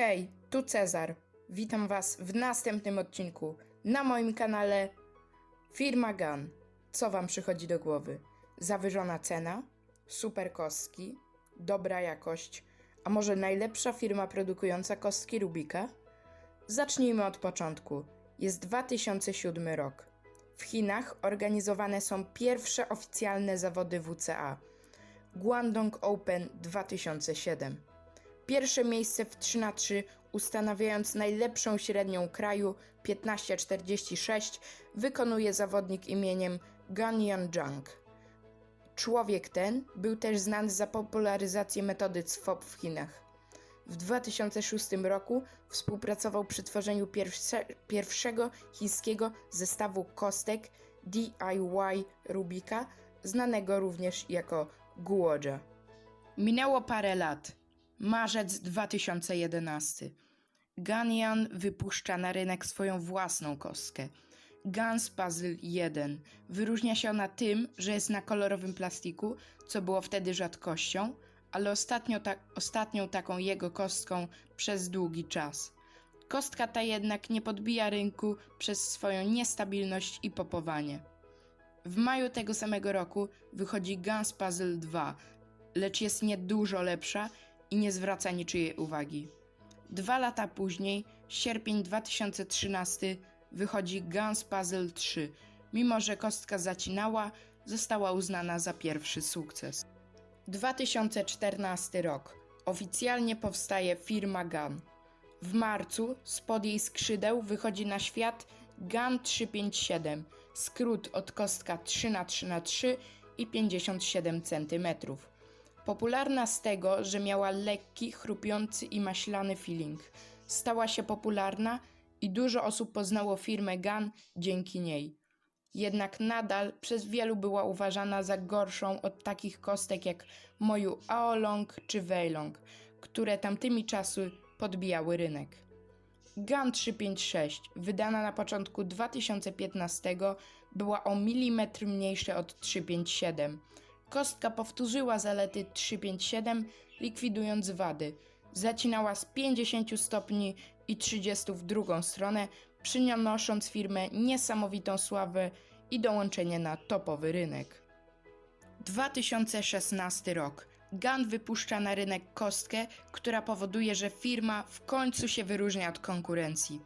Hej, tu Cezar. Witam Was w następnym odcinku na moim kanale Firma Gun. Co Wam przychodzi do głowy? Zawyżona cena? Super kostki? Dobra jakość? A może najlepsza firma produkująca kostki Rubika? Zacznijmy od początku. Jest 2007 rok. W Chinach organizowane są pierwsze oficjalne zawody WCA. Guangdong Open 2007. Pierwsze miejsce w 3 na 3 ustanawiając najlepszą średnią kraju 15.46 wykonuje zawodnik imieniem Gan Yanjiang. Człowiek ten był też znany za popularyzację metody CFOP w Chinach. W 2006 roku współpracował przy tworzeniu pierwsze, pierwszego chińskiego zestawu kostek DIY Rubika, znanego również jako Guoja. Minęło parę lat. Marzec 2011. Ganyan wypuszcza na rynek swoją własną kostkę. Guns Puzzle 1. Wyróżnia się ona tym, że jest na kolorowym plastiku, co było wtedy rzadkością, ale ostatnio ta, ostatnią taką jego kostką przez długi czas. Kostka ta jednak nie podbija rynku przez swoją niestabilność i popowanie. W maju tego samego roku wychodzi Guns Puzzle 2, lecz jest niedużo lepsza i nie zwraca niczyjej uwagi. Dwa lata później, sierpień 2013, wychodzi Guns Puzzle 3. Mimo, że kostka zacinała, została uznana za pierwszy sukces. 2014 rok. Oficjalnie powstaje firma Gun. W marcu spod jej skrzydeł wychodzi na świat GAN 357, skrót od kostka 3x3x3 i 57 cm. Popularna z tego, że miała lekki, chrupiący i maślany feeling. Stała się popularna i dużo osób poznało firmę GAN dzięki niej. Jednak nadal przez wielu była uważana za gorszą od takich kostek jak Moju Aolong czy Weilong, które tamtymi czasy podbijały rynek. GAN 356, wydana na początku 2015, była o milimetr mniejsza od 357. Kostka powtórzyła zalety 357, likwidując wady. Zacinała z 50 stopni i 30 w drugą stronę, przynosząc firmę niesamowitą sławę i dołączenie na topowy rynek. 2016 rok. Gun wypuszcza na rynek kostkę, która powoduje, że firma w końcu się wyróżnia od konkurencji.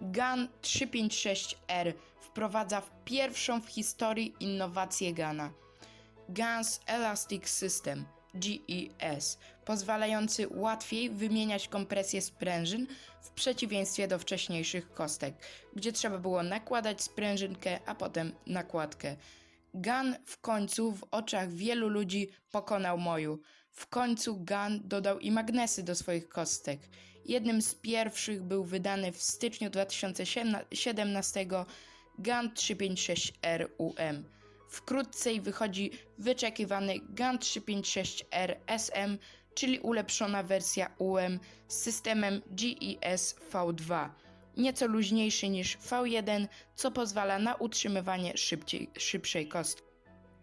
GAN 356R wprowadza w pierwszą w historii innowację GANa. GANS Elastic System GES, pozwalający łatwiej wymieniać kompresję sprężyn w przeciwieństwie do wcześniejszych kostek, gdzie trzeba było nakładać sprężynkę, a potem nakładkę. Gun w końcu w oczach wielu ludzi pokonał moju. W końcu Gun dodał i magnesy do swoich kostek. Jednym z pierwszych był wydany w styczniu 2017 Gun 356R UM. Wkrótce wychodzi wyczekiwany GAN 356R SM, czyli ulepszona wersja UM z systemem GES V2, nieco luźniejszy niż V1, co pozwala na utrzymywanie szybciej, szybszej kostki.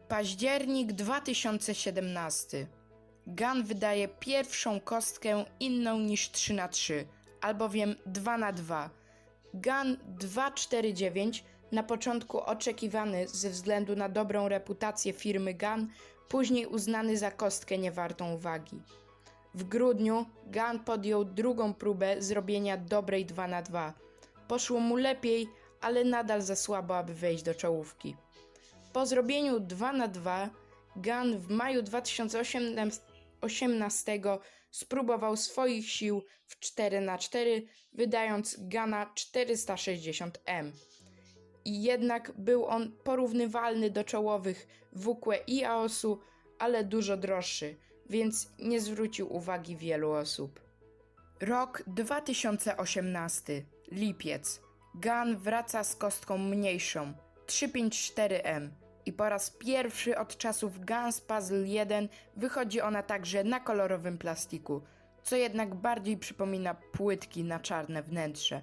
Październik 2017. GAN wydaje pierwszą kostkę inną niż 3 na 3 albowiem 2 na 2 GAN 249 na początku oczekiwany ze względu na dobrą reputację firmy GAN, później uznany za kostkę niewartą uwagi. W grudniu GAN podjął drugą próbę zrobienia dobrej 2 na 2 Poszło mu lepiej, ale nadal za słabo, aby wejść do czołówki. Po zrobieniu 2 na 2 GAN w maju 2018 spróbował swoich sił w 4 na 4 wydając GANa 460M i jednak był on porównywalny do czołowych WQE i AOS-u, ale dużo droższy, więc nie zwrócił uwagi wielu osób. Rok 2018, lipiec. Gun wraca z kostką mniejszą, 354M i po raz pierwszy od czasów Guns Puzzle 1 wychodzi ona także na kolorowym plastiku, co jednak bardziej przypomina płytki na czarne wnętrze.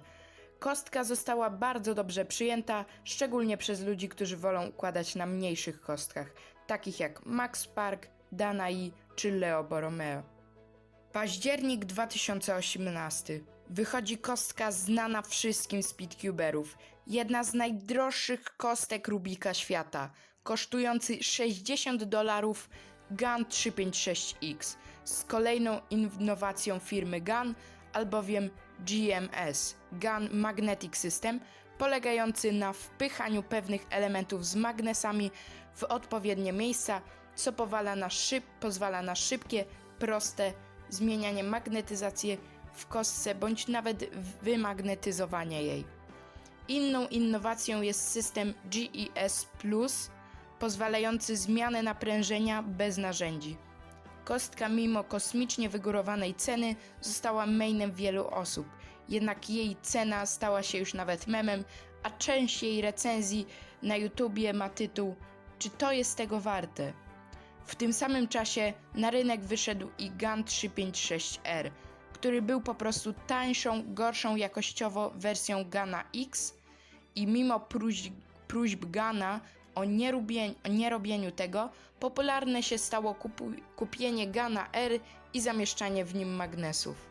Kostka została bardzo dobrze przyjęta, szczególnie przez ludzi, którzy wolą układać na mniejszych kostkach, takich jak Max Park, Danai czy Leo Borromeo. Październik 2018. Wychodzi kostka znana wszystkim speedcuberów. Jedna z najdroższych kostek Rubika świata, kosztujący 60 dolarów GAN 356X z kolejną innowacją firmy GAN, albowiem GMS, GAN Magnetic System, polegający na wpychaniu pewnych elementów z magnesami w odpowiednie miejsca, co powala na szyb, pozwala na szybkie, proste zmienianie magnetyzacji w kostce bądź nawet wymagnetyzowanie jej. Inną innowacją jest system GES Plus, pozwalający zmianę naprężenia bez narzędzi. Kostka, mimo kosmicznie wygórowanej ceny, została mainem wielu osób, jednak jej cena stała się już nawet memem, a część jej recenzji na YouTubie ma tytuł Czy to jest tego warte? W tym samym czasie na rynek wyszedł i GAN 356R, który był po prostu tańszą, gorszą jakościowo wersją GANA X i mimo próśb, próśb Gana o, o nierobieniu tego, popularne się stało kupu, kupienie Gana R i zamieszczanie w nim magnesów.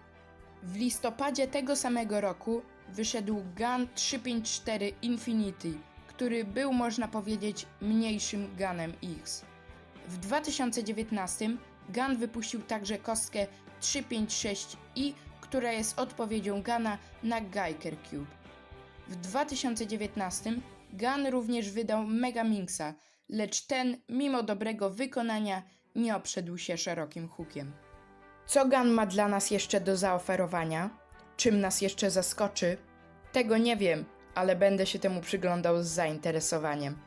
W listopadzie tego samego roku wyszedł GAN 354 Infinity, który był można powiedzieć mniejszym GANem X. W 2019 GAN wypuścił także kostkę 356i, która jest odpowiedzią GANa na Geiger Cube. W 2019 GAN również wydał Megaminksa, lecz ten, mimo dobrego wykonania, nie obszedł się szerokim hukiem. Co GAN ma dla nas jeszcze do zaoferowania? Czym nas jeszcze zaskoczy? Tego nie wiem, ale będę się temu przyglądał z zainteresowaniem.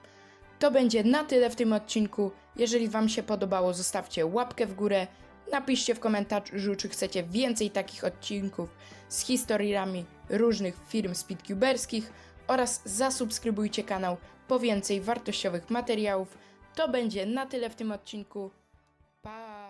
To będzie na tyle w tym odcinku. Jeżeli Wam się podobało, zostawcie łapkę w górę. Napiszcie w komentarzu, czy chcecie więcej takich odcinków z historiami różnych firm speedcuberskich oraz zasubskrybujcie kanał po więcej wartościowych materiałów. To będzie na tyle w tym odcinku. Pa!